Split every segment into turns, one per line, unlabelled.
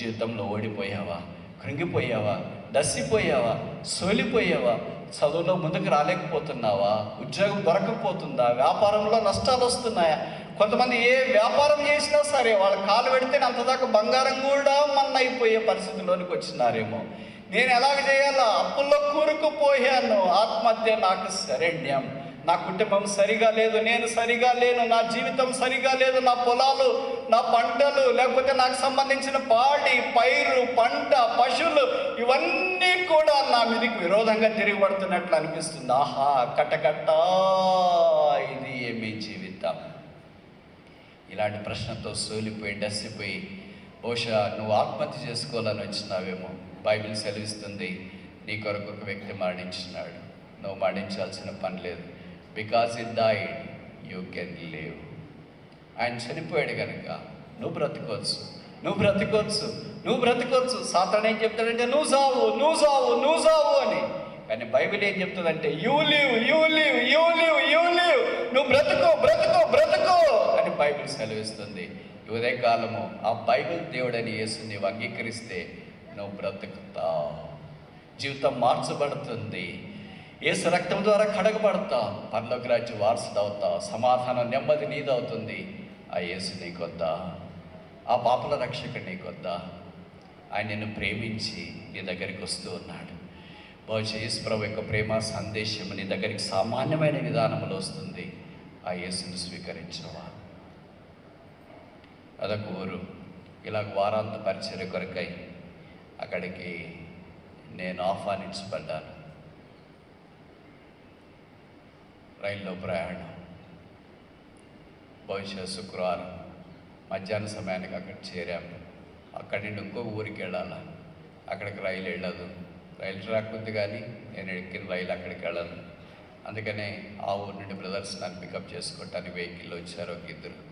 జీవితంలో ఓడిపోయావా? కృంగిపోయావా? దసిపోయావా సోలిపోయావా? చదువులో ముందుకు రాలేకపోతున్నావా? ఉద్యోగం దొరకకపోతుందా? వ్యాపారంలో నష్టాలు వస్తున్నాయా? కొంతమంది ఏ వ్యాపారం చేసినా సరే వాళ్ళ కాలు పెడితే అంతదాకా బంగారం కూడా మన్న అయిపోయే పరిస్థితిలోనికి వచ్చినారేమో. నేను ఎలాగ చేయాలా? అప్పుల్లో కూరుకుపోయాను. ఆత్మహత్య నాకు శరణ్యం. నా కుటుంబం సరిగా లేదు నేను సరిగా లేను నా జీవితం సరిగా లేదు నా పొలాలు నా పంటలు లేకపోతే నాకు సంబంధించిన పాడి పైరు పంట పశువులు ఇవన్నీ కూడా నా మీదకి విరోధంగా తిరిగిపడుతున్నట్లు అనిపిస్తుంది. ఆహా కటకట్ట ఇది ఏమి జీవితం? ఇలాంటి ప్రశ్నతో సోలిపోయి డసిపోయి బహుశా నువ్వు ఆత్మహత్య చేసుకోవాలని వచ్చినావేమో. బైబిల్ సెలవిస్తుంది నీ కొరకు ఒక వ్యక్తి మరణించినాడు. నువ్వు మరణించాల్సిన పని లేదు. Because it died you can live ఆయన చనిపోయాడు కనుక నువ్వు బ్రతకొచ్చు. నువ్వు బ్రతకొచ్చు. నువ్వు బ్రతకొచ్చు. సాతాను ఏం చెప్తాడంటే నువ్వు సావు నువ్వు సావు నువ్వు సావు అని. కానీ బైబిల్ ఏం చెప్తుందంటే you live you live you live you live నువ్వు బ్రతుకో బ్రతుకో బ్రతుకో అని బైబిల్ సెలవిస్తుంది. ఈ ఉదయకాలము ఆ బైబిల్ దేవుడని యేసు నీవు అంగీకరిస్తే నువ్వు బ్రతుకుతావు. జీవితం మార్చబడుతుంది. యేసు రక్తం ద్వారా కడగబడతావు పరలోక రాజ్య వారసుడవుతావు సమాధానం నెమ్మది నీదవుతుంది. ఆ యేసు నీకొద్దా ఆ పాపల రక్షకుడు నీకొద్దా ఆయన నిన్ను ప్రేమించి నీ దగ్గరికి వస్తూ ఉన్నాడు. బహుశా యేసు ప్రభు యొక్క ప్రేమ సందేశం నీ దగ్గరికి సామాన్యమైన విధానంలో వస్తుంది. ఆ యేసును స్వీకరించవా అదొక ఊరు. ఇలా వారాంత పరిచయ కొరకై అక్కడికి నేను ఆహ్వానించబడ్డాను. రైల్లో ప్రయాణం. బహుశా శుక్రవారం. మధ్యాహ్న సమయానికి అక్కడ చేరాము అక్కడి నుండి ఇంకో ఊరికి వెళ్ళాలి? అక్కడికి రైలు వెళ్ళదు. రైలు ట్రాక్ ఉంది కానీ నేను ఎక్కిన రైలు అక్కడికి వెళ్ళను. అందుకనే ఆ ఊరు నుండి బ్రదర్స్ నన్ను పికప్ చేసుకోవటానికి వెహికల్ వచ్చారు ఒక ఇద్దరు.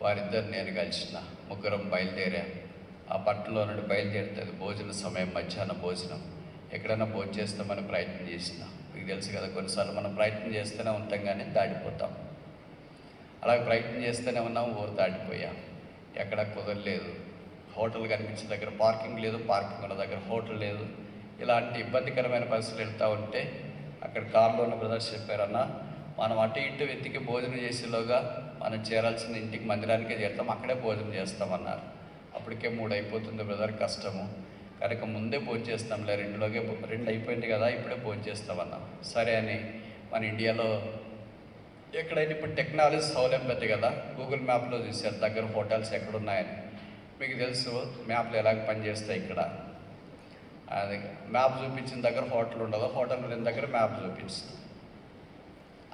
వారిద్దరు నేను కలిసిన ముగ్గురం బయలుదేరాం. ఆ పట్టణంలో నుండి బయలుదేరుతుంది భోజన సమయం మధ్యాహ్న భోజనం. ఎక్కడైనా భోజనం చేస్తామని ప్రయత్నం చేసినా. తెలుసు కదా కొన్నిసార్లు మనం ప్రయత్నం చేస్తూనే ఉంటాం కానీ దాటిపోతాం. అలాగే ప్రయత్నం చేస్తూనే ఉన్నాం ఊరు దాటిపోయాం. ఎక్కడ కుదరలేదు. హోటల్ కనిపించే దగ్గర పార్కింగ్ లేదు పార్కింగ్ ఉన్న దగ్గర హోటల్ లేదు. ఇలాంటి ఇబ్బందికరమైన పరిస్థితులు వెళ్తూ ఉంటే అక్కడ కారులో ఉన్న బ్రదర్స్ చెప్పారన్న మనం అటు ఇటు వెతికి భోజనం చేసేలోగా మనం చేరాల్సిన ఇంటికి మందిరానికే చేరుతాం అక్కడే భోజనం చేస్తామన్నారు అప్పటికే మూడు అయిపోతుంది బ్రదర్ కష్టము. కనుక ముందే భోజనం చేస్తాంలే రెండులోగే రెండు అయిపోయింది కదా ఇప్పుడే భోజనం చేస్తామన్నాం సరే అని మన ఇండియాలో ఎక్కడైనా ఇప్పుడు టెక్నాలజీ సౌలభ్యం ఉంది కదా గూగుల్ మ్యాప్లో చూసారు దగ్గర హోటల్స్ ఎక్కడున్నాయని. మీకు తెలుసు మ్యాప్లు ఎలాగ పనిచేస్తాయి ఇక్కడ. అది మ్యాప్ చూపించిన దగ్గర హోటల్ ఉండదు హోటల్ లేని దగ్గర మ్యాప్ చూపిస్తుంది.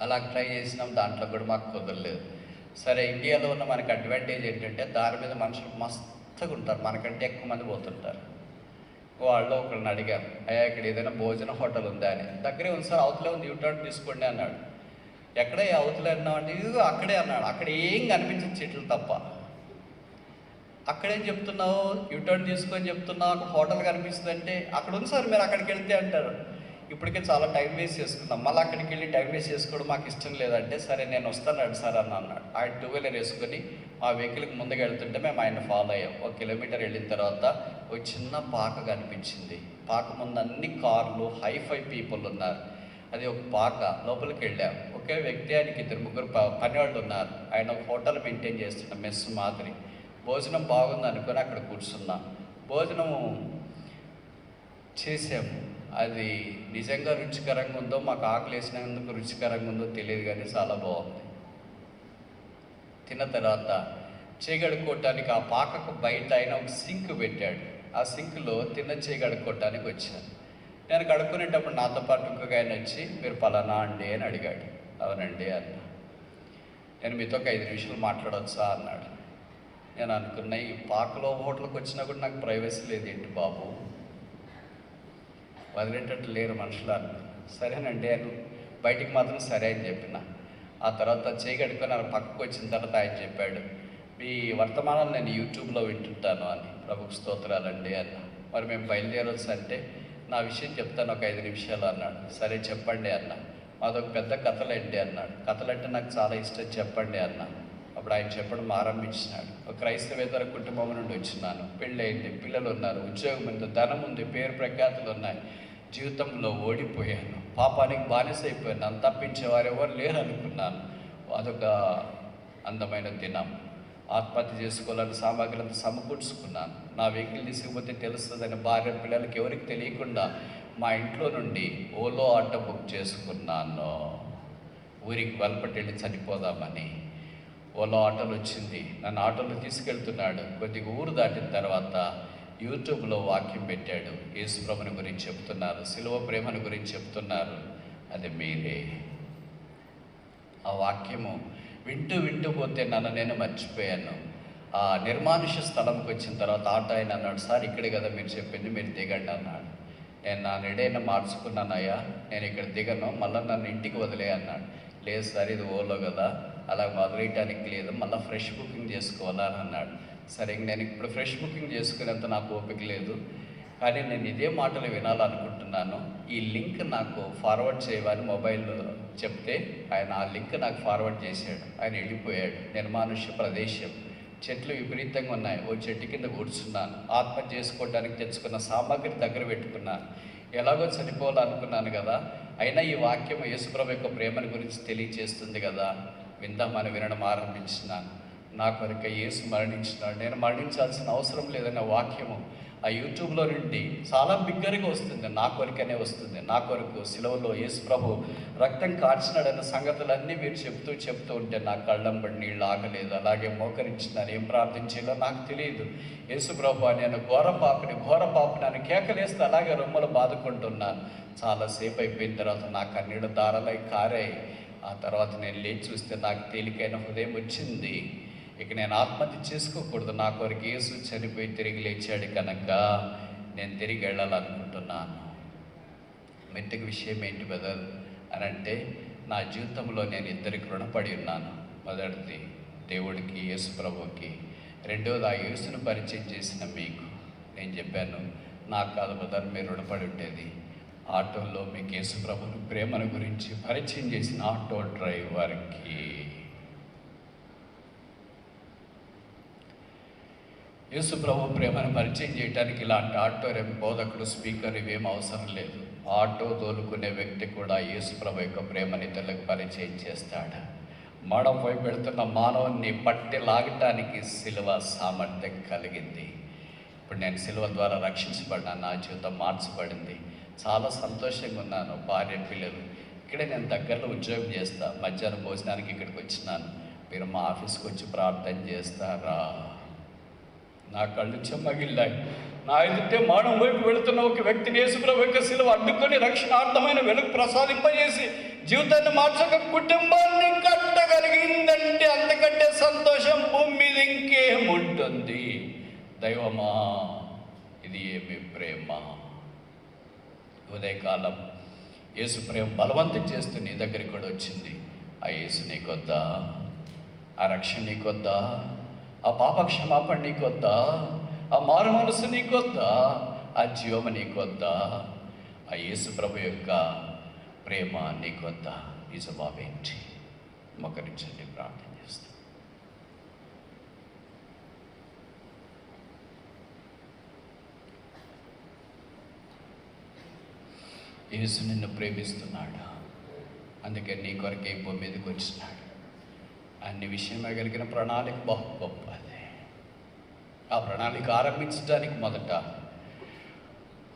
అలా ట్రై చేసినాం దాంట్లో కూడా మాకు కుదరలేదు. సరే ఇండియాలో ఉన్న మనకి అడ్వాంటేజ్ ఏంటంటే దాని మీద మనుషులు మస్తుగా ఉంటారు మనకంటే ఎక్కువ మంది పోతుంటారు. వాళ్ళు ఒకళ్ళని అడిగారు అయ్యా ఇక్కడ ఏదైనా భోజన హోటల్ ఉందా అని. దగ్గరే ఉంది సార్ అవతలే ఉంది యూటర్న్ తీసుకోండి అన్నాడు. ఎక్కడే అవతలే అన్నామంటే ఇది అక్కడే అన్నాడు. అక్కడ ఏం కనిపించదు చెట్లు తప్ప. అక్కడేం చెప్తున్నావు? యూటర్న్ తీసుకొని చెప్తున్నావు అక్కడ హోటల్ కనిపిస్తుంది అంటే అక్కడ ఉంది సార్ మీరు అక్కడికి వెళ్తే అంటారు. ఇప్పటికే చాలా టైం వేస్ట్ చేసుకున్నాం. మళ్ళీ అక్కడికి వెళ్ళి టైం వేస్ట్ చేసుకోవడం మాకు ఇష్టం లేదంటే సరే నేను వస్తాను సార్ అని అన్నాడు. ఆయన టూ వీలర్ వేసుకొని మా వెహికల్కి ముందుకు వెళ్తుంటే మేము ఆయన ఫాలో అయ్యాం. ఒక కిలోమీటర్ వెళ్ళిన తర్వాత ఒక చిన్న పాక కనిపించింది. పాక ముందు అన్ని కార్లు హై ఫై పీపుల్ ఉన్నారు. అది ఒక పాక. లోపలికి వెళ్ళాం. ఒకే వ్యక్తి ఆయనకి ఇద్దరు ముగ్గురు ప- పనివాళ్ళు ఉన్నారు. ఆయన ఒక హోటల్ మెయింటైన్ చేస్తున్న మెస్ మాదిరి. భోజనం బాగుంది అనుకొని అక్కడ కూర్చున్నాం. భోజనము చేసాము. అది నిజంగా రుచికరంగా ఉందో మాకు ఆకలి వేసినందుకు రుచికరంగా ఉందో తెలియదు కానీ చాలా బాగుంది. తిన్న తర్వాత చేయగడుకోవటానికి ఆ పాకకు బయట ఆయన ఒక సింక్ పెట్టాడు. ఆ సింక్లో తిన్న చేయగడుకోవటానికి వచ్చాను నేను కడుక్కునేటప్పుడు నాతో పాటు ఇంకొక ఆయన వచ్చి మీరు పలానా అండి అని అడిగాడు. అవునండి అన్న. నేను మీతో ఒక ఐదు నిమిషాలు మాట్లాడవచ్చా అన్నాడు. నేను అనుకున్న ఈ పాకలో హోటల్కి వచ్చినా కూడా నాకు ప్రైవసీ లేదు ఏంటి బాబు? వదిలేటట్టు లేరు మనుషులు అన్న. సరేనండి అని బయటికి మాత్రం సరే అని చెప్పిన. ఆ తర్వాత చేయగడుకొని ఆయన పక్కకు వచ్చిన తర్వాత ఆయన చెప్పాడు మీ వర్తమానాలు నేను యూట్యూబ్లో వింటుంటాను అని. ప్రభుకు స్తోత్రాలండి అన్న. మరి మేము బయలుదేరొచ్చు అంటే నా విషయం చెప్తాను ఒక ఐదు నిమిషాలు అన్నాడు. సరే చెప్పండి అన్న. మాదొక పెద్ద కథలండి అన్నాడు. కథలంటే నాకు చాలా ఇష్టం చెప్పండి అన్నాను అప్పుడు ఆయన చెప్పడం ఆరంభించినాడు. ఒక క్రైస్తవేతర కుటుంబం నుండి వచ్చినాను. పెళ్ళయింది పిల్లలు ఉన్నారు ఉద్యోగం ఉంది ధనం ఉంది పేరు ప్రఖ్యాతులు ఉన్నాయి. జీవితంలో ఓడిపోయాను. పాపానికి బానిస అయిపోయాను నన్ను తప్పించేవారు ఎవరు లేరు అనుకున్నాను. అదొక అందమైన దినం. ఆత్మహత్య చేసుకోవాలని సామాగ్రి సమకూర్చుకున్నాను. నా వెహికల్ తీసుకుపోతే తెలుస్తుందని భార్య పిల్లలకి ఎవరికి తెలియకుండా మా ఇంట్లో నుండి ఓలో ఆటో బుక్ చేసుకున్నాను. ఊరికి వెళ్ళి చనిపోదామని. ఓలో ఆటోలు వచ్చింది. నన్ను ఆటోలో తీసుకెళ్తున్నాడు. కొద్దిగా ఊరు దాటిన తర్వాత యూట్యూబ్లో వాక్యం పెట్టాడు. యేసుప్రభుని గురించి చెప్తున్నారు. సిలువ ప్రేమను గురించి చెప్తున్నారు. అది మీరే. ఆ వాక్యము వింటూ వింటూ పోతే నన్ను నేను మర్చిపోయాను. ఆ నిర్మానుష్య స్థలంకి వచ్చిన తర్వాత ఆటో ఆయన అన్నాడు సార్ ఇక్కడే కదా మీరు చెప్పింది మీరు దిగండి అన్నాడు. నేను నా నెడైనా మార్చుకున్నానయ్యా నేను ఇక్కడ దిగను మళ్ళీ నన్ను ఇంటికి వదిలే అన్నాడు. లేదు సార్ ఇది ఓలో కదా అలా మొదలెయటానికి లేదు. మళ్ళీ ఫ్రెష్ బుకింగ్ చేసుకోవాలా అని అన్నాడు సరే నేను ఇప్పుడు ఫ్రెష్ బుకింగ్ చేసుకునేంత నాకు ఓపిక లేదు. కానీ నేను ఇదే మాటలు వినాలనుకుంటున్నాను. ఈ లింక్ నాకు ఫార్వర్డ్ చేయమని మొబైల్లో చెప్తే ఆయన ఆ లింక్ నాకు ఫార్వర్డ్ చేశాడు. ఆయన వెళ్ళిపోయాడు. నిర్మానుష్య ప్రదేశం. చెట్లు విపరీతంగా ఉన్నాయి. ఓ చెట్టు కింద కూర్చున్నాను. ఆత్మహత్య చేసుకోవడానికి తెచ్చుకున్న సామాగ్రి దగ్గర పెట్టుకున్నాను. ఎలాగో చనిపోవాలనుకున్నాను కదా. అయినా ఈ వాక్యం యేసుప్రభు యొక్క ప్రేమను గురించి తెలియచేస్తుంది కదా. విందామని వినడం ఆరంభించినాను. నా కొరక యేసు మరణించినాడు. నేను మరణించాల్సిన అవసరం లేదన్న వాక్యము ఆ యూట్యూబ్లో నుండి చాలా బిగ్గరగా వస్తుంది. నా కొరకనే వస్తుంది. నా కొరకు సెలవులో యేసు ప్రభు రక్తం కార్చినాడన్న సంగతులన్నీ మీరు చెప్తూ చెప్తూ ఉంటే నా కళ్ళంబడి నీళ్ళు ఆగలేదు. అలాగే మోకరించినారు. ఏం ప్రార్థించేలో నాకు తెలియదు. యేసు ప్రభు నేను ఘోర పాపని ఘోర పాపని అని కేకలేస్తే అలాగే రొమ్మలు బాదుకుంటున్నాను. చాలాసేపు అయిపోయిన తర్వాత నా కన్నీళ్ళు దారలై కారాయి. ఆ తర్వాత నేను లేచి చూస్తే నాకు తేలికైన హృదయం వచ్చింది. ఇక నేను ఆత్మహత్య చేసుకోకూడదు. నా కొరకు యేసు చనిపోయి తిరిగి లేచాడు కనుక నేను తిరిగి వెళ్ళాలనుకుంటున్నాను. మెట్టుకు విషయం ఏంటి బదల్ అని అంటే నా జీవితంలో నేను ఇద్దరికి రుణపడి ఉన్నాను. మొదటిది దేవుడికి యేసు ప్రభుకి రెండోది ఆ యేసును పరిచయం చేసిన మీకు. నేను చెప్పాను నాకు కాదు బదల్ మీరు రుణపడి ఉండేది. ఆటోలో మీకు యేసు ప్రభుని ప్రేమను గురించి పరిచయం చేసిన ఆటో డ్రైవర్కి యేసు ప్రభు ప్రేమను పరిచయం చేయడానికి ఇలాంటి ఆటో రేపు బోధకుడు స్పీకర్ ఇవేం అవసరం లేదు. ఆటో తోలుకునే వ్యక్తి కూడా యేసు ప్రభు యొక్క ప్రేమని ఇతరులకు పరిచయం చేస్తాడు. మడపై పెడుతున్న మానవుని పట్టి లాగటానికి సిలువ సామర్థ్యం కలిగింది. ఇప్పుడు నేను సిలువ ద్వారా రక్షించబడ్డాను నా జీవితం మార్చబడింది. చాలా సంతోషంగా ఉన్నాను భార్య పిల్లలు. ఇక్కడే నేను దగ్గరలో ఉద్యోగం చేస్తా. మధ్యాహ్నం భోజనానికి ఇక్కడికి వచ్చినాను. మీరు మా ఆఫీస్కి వచ్చి ప్రార్థన చేస్తారా? నా కళ్ళు చెమ్మగిల్లాయి నా ఎదుటే మానం వైపు వెళుతున్న ఒక వ్యక్తిని యేసుప్రభు యొక్క శిలువ అడ్డుకొని రక్షణార్థమైన వెలుగు ప్రసాదింపజేసి జీవితాన్ని మార్చక కుటుంబాన్ని కట్టగలిగిందంటే అంతకంటే సంతోషం భూమి మీద ఇంకేముంటుంది? దైవమా ఇది ఏమి ప్రేమ? ఉదయకాలం. యేసు ప్రేమ బలవంతం చేస్తూ నీ దగ్గరికి కూడా వచ్చింది. ఆ యేసు నీకొద్దా ఆ రక్షణ నీకొద్దా ఆ పాప క్షమాపణ నీకొద్దా ఆ మారు మనసు నీకొద్దా ఆ జీవము నీకొద్దా ఆ యేసు ప్రభు యొక్క ప్రేమ నీకొద్దా ఈ జవాబేంటి మొక్కరించండి ప్రార్థన చేస్తాను యేసు నిన్ను ప్రేమిస్తున్నాడు. అందుకే నీ కొరకే భూమి మీదకి వచ్చినాడు. అన్ని విషయమే కలిగిన ప్రణాళిక బహు గొప్పది. ఆ ప్రణాళిక ఆరంభించడానికి మొదట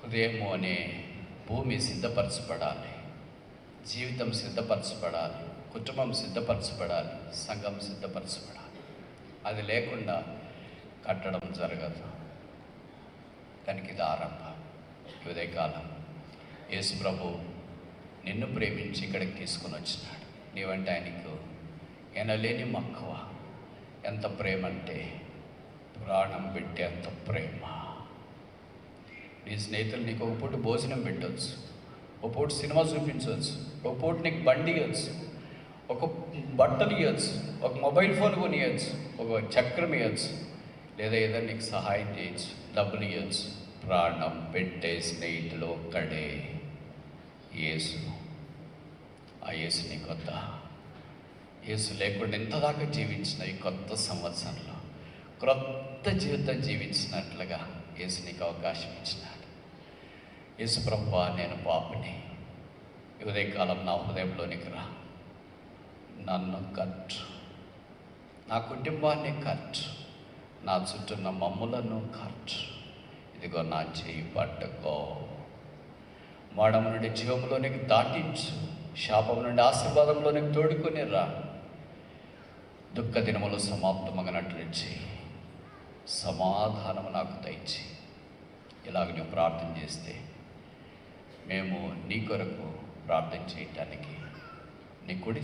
హృదయము అనే భూమి సిద్ధపరచబడాలి. జీవితం సిద్ధపరచబడాలి. కుటుంబం సిద్ధపరచబడాలి. సంఘం సిద్ధపరచబడాలి. అది లేకుండా కట్టడం జరగదు. దానికి ఇది ఆరంభం. ఉదయకాలం యేసు ప్రభు నిన్ను ప్రేమించి ఇక్కడికి తీసుకొని వచ్చినాడు. నీవంటే ఆయనకు ఎనలేని మక్కువ. ఎంత ప్రేమ అంటే ప్రాణం పెట్టే అంత ప్రేమ. నీ స్నేహితులు నీకు ఒక పూట భోజనం పెట్టవచ్చు ఒక పూట సినిమా చూపించవచ్చు ఒక పూట నీకు బండి ఇవ్వచ్చు ఒక బట్టలు ఇవ్వచ్చు ఒక మొబైల్ ఫోన్ కొనియచ్చు. ఒక చక్రం ఇవ్వచ్చు లేదా ఏదైనా నీకు సహాయం చేయొచ్చు. డబ్బులు ఇవ్వచ్చు ప్రాణం పెట్టే స్నేహితులు ఒక్కడే. యేసు ఆ యేసు కొత్త. యేసు లేకుండా ఇంతదాకా జీవించిన ఈ కొత్త సంవత్సరంలో క్రొత్త జీవితం జీవించినట్లుగా యేసు నీకు అవకాశం ఇచ్చినాడు. యేసు ప్రభా నేను పాపని. ఉదయకాలం నా హృదయంలోనికి రా. నన్ను కట్టు. నా కుటుంబాన్ని కట్టు. నా చుట్టూన్న మమ్ములను కట్టు. ఇదిగో నా చేయి పట్టుకో. మడం నుండి జీవంలోనికి దాటించు శాపం నుండి ఆశీర్వాదంలోనికి తోడుకొని రా దుఃఖ దినములు సమాప్తమగినట్లు సమాధానము నాకు దయచి ఇలాగ నువ్వు ప్రార్థన చేస్తే మేము నీ కొరకు ప్రార్థన చేయటానికి నీ కుడి